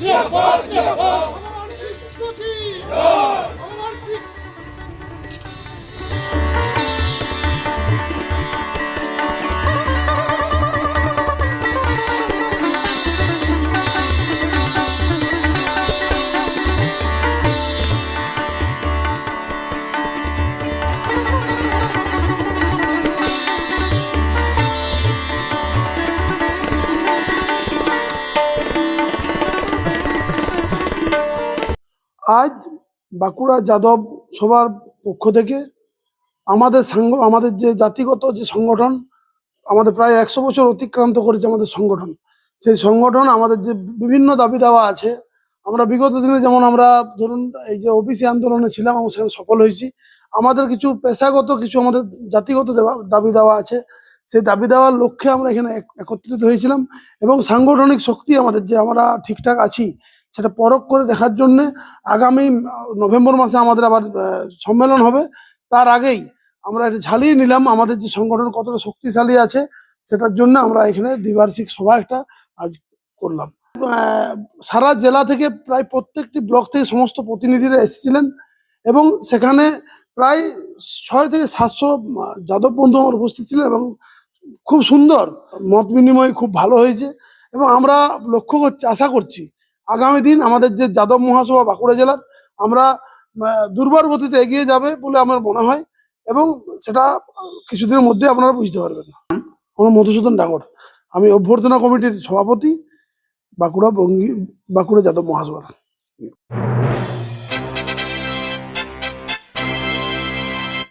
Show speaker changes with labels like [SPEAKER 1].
[SPEAKER 1] 一二一二
[SPEAKER 2] আজ বাঁকুড়া যাদব সবার পক্ষ থেকে আমাদের সাংগ আমাদের যে জাতিগত যে সংগঠন, আমাদের প্রায় একশো বছর অতিক্রান্ত করেছে আমাদের সংগঠন। সেই সংগঠন আমাদের যে বিভিন্ন দাবি দেওয়া আছে, আমরা বিগত দিনে যেমন আমরা ধরুন এই যে ওবিসি আন্দোলনে ছিলাম এবং সেখানে সফল হয়েছি। আমাদের কিছু পেশাগত কিছু আমাদের জাতিগত দাবি দেওয়া আছে। সেই দাবি দেওয়ার লক্ষ্যে আমরা এখানে এক- একত্রিত হয়েছিলাম এবং সাংগঠনিক শক্তি আমাদের যে আমরা ঠিকঠাক আছি সেটা পরখ করে দেখার জন্য আগামী নভেম্বর মাসে আমাদের আবার সম্মেলন হবে। তার আগেই আমরা এটা ঝালিয়ে নিলাম। আমাদের যে সংগঠন কতটা শক্তিশালী আছে, সেটার জন্য আমরা এখানে দ্বিবার্ষিক সভা একটা আজ করলাম। সারা জেলা থেকে প্রায় প্রত্যেকটি ব্লক থেকে সমস্ত প্রতিনিধিরা এসেছিলেন এবং সেখানে প্রায় ছয় থেকে সাতশো যাদব বন্ধু আমার উপস্থিত ছিলেন এবং খুব সুন্দর, মত বিনিময় খুব ভালো হয়েছে এবং আমরা লক্ষ্য করছি, আশা করছি আগামী দিন আমাদের যে যাদব মহাসভা বাঁকুড়া জেলার, আমরা দুর্বার গতিতে এগিয়ে যাবে বলে আমার মনে হয় এবং সেটা কিছুদিনের মধ্যে আপনারা বুঝতে পারবেন না। আমার মধুসূদন ডাঙ্গর আমি অভ্যর্থনা কমিটির সভাপতি বাঁকুড়া বঙ্গি, বাঁকুড়া যাদব মহাসভা